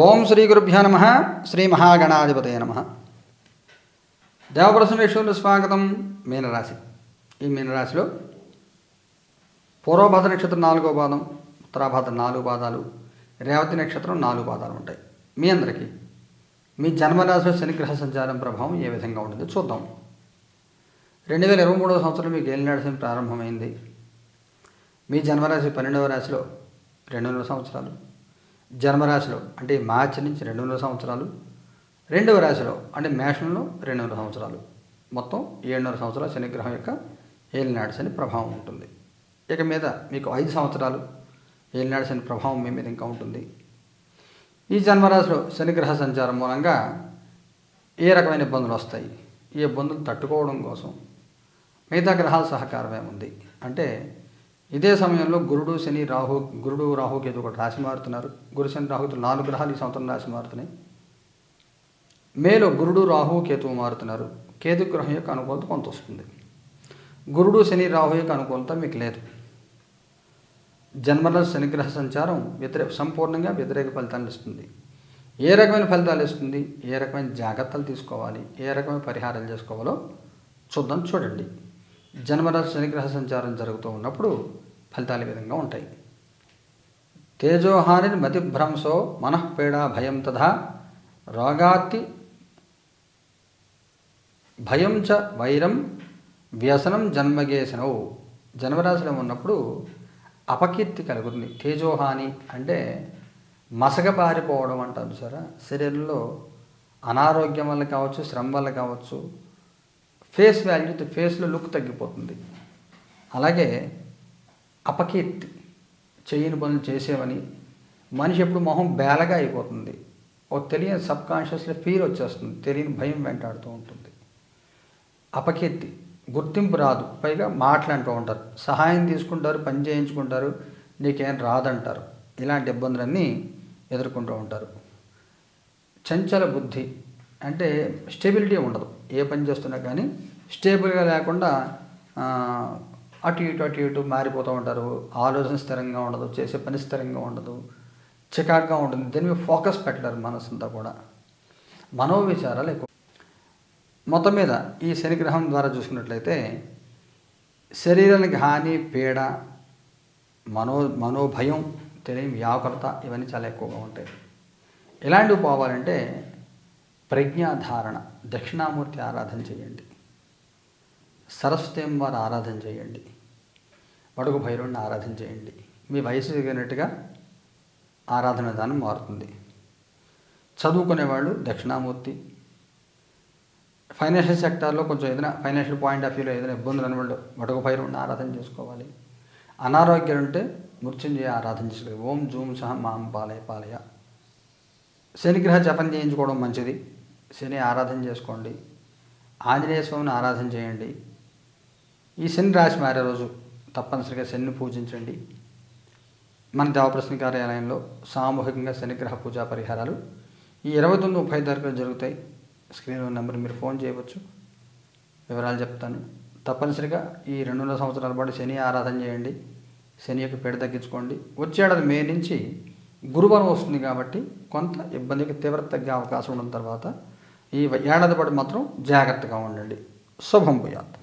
ఓం శ్రీ గురుభ్యో నమ శ్రీ మహాగణాధిపతయ నమ. దేవప్రసన్నేశ్వరులు స్వాగతం మీనరాశి. ఈ మీనరాశిలో పూర్వభాద నక్షత్రం నాలుగో పాదం ఉత్తరాభాద నాలుగు పాదాలు రేవతి నక్షత్రం నాలుగు పాదాలు ఉంటాయి. మీ అందరికీ మీ జన్మరాశిలో శనిగ్రహ సంచారం ప్రభావం ఏ విధంగా ఉంటుంది చూద్దాం. రెండు వేల ఇరవై మూడవ సంవత్సరం మీకు ఏలినాడు శని ప్రారంభమైంది. మీ జన్మరాశి పన్నెండవ రాశిలో రెండున్నర సంవత్సరాలు. జన్మరాశిలో అంటే మార్చి నుంచి రెండు వందల సంవత్సరాలు. రెండవ రాశిలో అంటే మేషంలో వందల సంవత్సరాలు. మొత్తం ఏడున్నర సంవత్సరాల శనిగ్రహం యొక్క ఏలినాడు శని ప్రభావం ఉంటుంది. ఇక మీద మీకు ఐదు సంవత్సరాలు. ఏలినాడు శని ప్రభావం మీ మీద ఇంకా ఉంటుంది. ఈ జన్మరాశిలో శనిగ్రహ సంచారం మూలంగా ఏ రకమైన ఇబ్బందులు వస్తాయి? ఈ ఇబ్బందులు తట్టుకోవడం కోసం మిగతా గ్రహాల సహకారం ఏముంది? అంటే ఇదే సమయంలో గురుడు శని రాహు గురుడు రాహు కేతు ఒకటి రాశి మారుతున్నారు. గురు శని రాహు నాలుగు గ్రహాలు ఈ సంవత్సరం రాశి మారుతున్నాయి. మేలో గురుడు రాహు కేతువు మారుతున్నారు. కేతు గ్రహం యొక్క అనుకూలత కొంత వస్తుంది. గురుడు శని రాహు యొక్క అనుకూలత మీకు లేదు. జన్మల శనిగ్రహ సంచారం వ్యతిరేక సంపూర్ణంగా వ్యతిరేక ఫలితాలు ఇస్తుంది. ఏ రకమైన ఫలితాలు ఇస్తుంది? ఏ రకమైన జాగ్రత్తలు తీసుకోవాలి? ఏ రకమైన పరిహారాలు చేసుకోవాలో చూద్దాం చూడండి. జన్మరాశి శనిగ్రహ సంచారం జరుగుతూ ఉన్నప్పుడు ఫలితాలు విధంగా ఉంటాయి. తేజోహాని మతిభ్రంశో మనఃపీడ భయం తథా రోగాతి భయం చ వైరం వ్యసనం జన్మగేసనవు జన్మరాశిలో ఉన్నప్పుడు అపకీర్తి కలుగుతుంది. తేజోహాని అంటే మసకబారిపోవడం అంటారు సరే శరీరంలో అనారోగ్యం వల్ల కావచ్చు శ్రమ వల్ల కావచ్చు ఫేస్ వాల్యూ ఫేస్లో లుక్ తగ్గిపోతుంది. అలాగే అపకీర్తి చేయని పనులు చేసేవని మనిషి ఎప్పుడు మొహం బేలగా అయిపోతుంది. ఓ తెలియని సబ్ కాన్షియస్లో ఫీల్ వచ్చేస్తుంది తెలియని భయం వెంటాడుతూ ఉంటుంది. అపకీర్తి గుర్తింపు రాదు పైగా మాట్లాడుతూ ఉంటారు. సహాయం తీసుకుంటారు పని చేయించుకుంటారు నీకేం రాదంటారు. ఇలాంటి ఇబ్బందులన్నీ ఎదుర్కొంటూ ఉంటారు. చంచల బుద్ధి అంటే స్టెబిలిటీ ఉండదు. ఏ పని చేస్తున్నా కానీ స్టేబుల్గా లేకుండా అటు ఇటు అటు ఇటు మారిపోతూ ఉంటారు. ఆలోచన స్థిరంగా ఉండదు. చేసే పని స్థిరంగా ఉండదు. చికాగ్గా ఉంటుంది. దీని మీద ఫోకస్ పెట్టలేరు మనసంతా కూడా. మనోవిచారాలు ఎక్కువ. మొత్తం మీద ఈ శనిగ్రహం ద్వారా చూసుకున్నట్లయితే శరీరానికి హాని పీడ మనో మనోభయం తెలియని వ్యాకులత ఇవన్నీ చాలా ఎక్కువగా ఉంటాయి. ఇలాంటివి పోవాలంటే ప్రజ్ఞాధారణ దక్షిణామూర్తి ఆరాధన చేయండి. సరస్వతి వారి ఆరాధన చేయండి. వడుగు భైరవుని ఆరాధన చేయండి. మీ వయసు తగినట్టుగా ఆరాధన విధానం మారుతుంది. చదువుకునేవాళ్ళు దక్షిణామూర్తి. ఫైనాన్షియల్ సెక్టార్లో కొంచెం ఏదైనా ఫైనాన్షియల్ పాయింట్ ఆఫ్ వ్యూలో ఏదైనా ఇబ్బందులు అనేవాళ్ళు వడుగు భైరవుని ఆరాధన చేసుకోవాలి. అనారోగ్యం ఉంటే మృత్యుంజయ ఆరాధన చేసుకోవాలి. ఓం జూమ్ సహ మాం పాలయ పాలయ. శనిగ్రహ జపం చేయించుకోవడం మంచిది. శని ఆరాధన చేసుకోండి. ఆంజనేయ స్వామిని ఆరాధన చేయండి. ఈ శని రాశి మారే రోజు తప్పనిసరిగా శనిని పూజించండి. మన దేవప్రశ్న కార్యాలయంలో సామూహికంగా శనిగ్రహ పూజా పరిహారాలు ఈ ఇరవై తొమ్మిది ముప్పై తారీఖులు జరుగుతాయి. స్క్రీన్ నెంబర్ మీరు ఫోన్ చేయవచ్చు. వివరాలు చెప్తాను. తప్పనిసరిగా ఈ రెండున్నర సంవత్సరాల పాటు శని ఆరాధన చేయండి. శని యొక్క పేడ తగ్గించుకోండి. వచ్చేడాది మే నుంచి గురువారం వస్తుంది కాబట్టి కొంత ఇబ్బందికి తీవ్రత తగ్గే అవకాశం ఉన్న తర్వాత ఈ ఏడాది పాటు మాత్రం జాగ్రత్తగా ఉండండి. శుభం భూయాత్.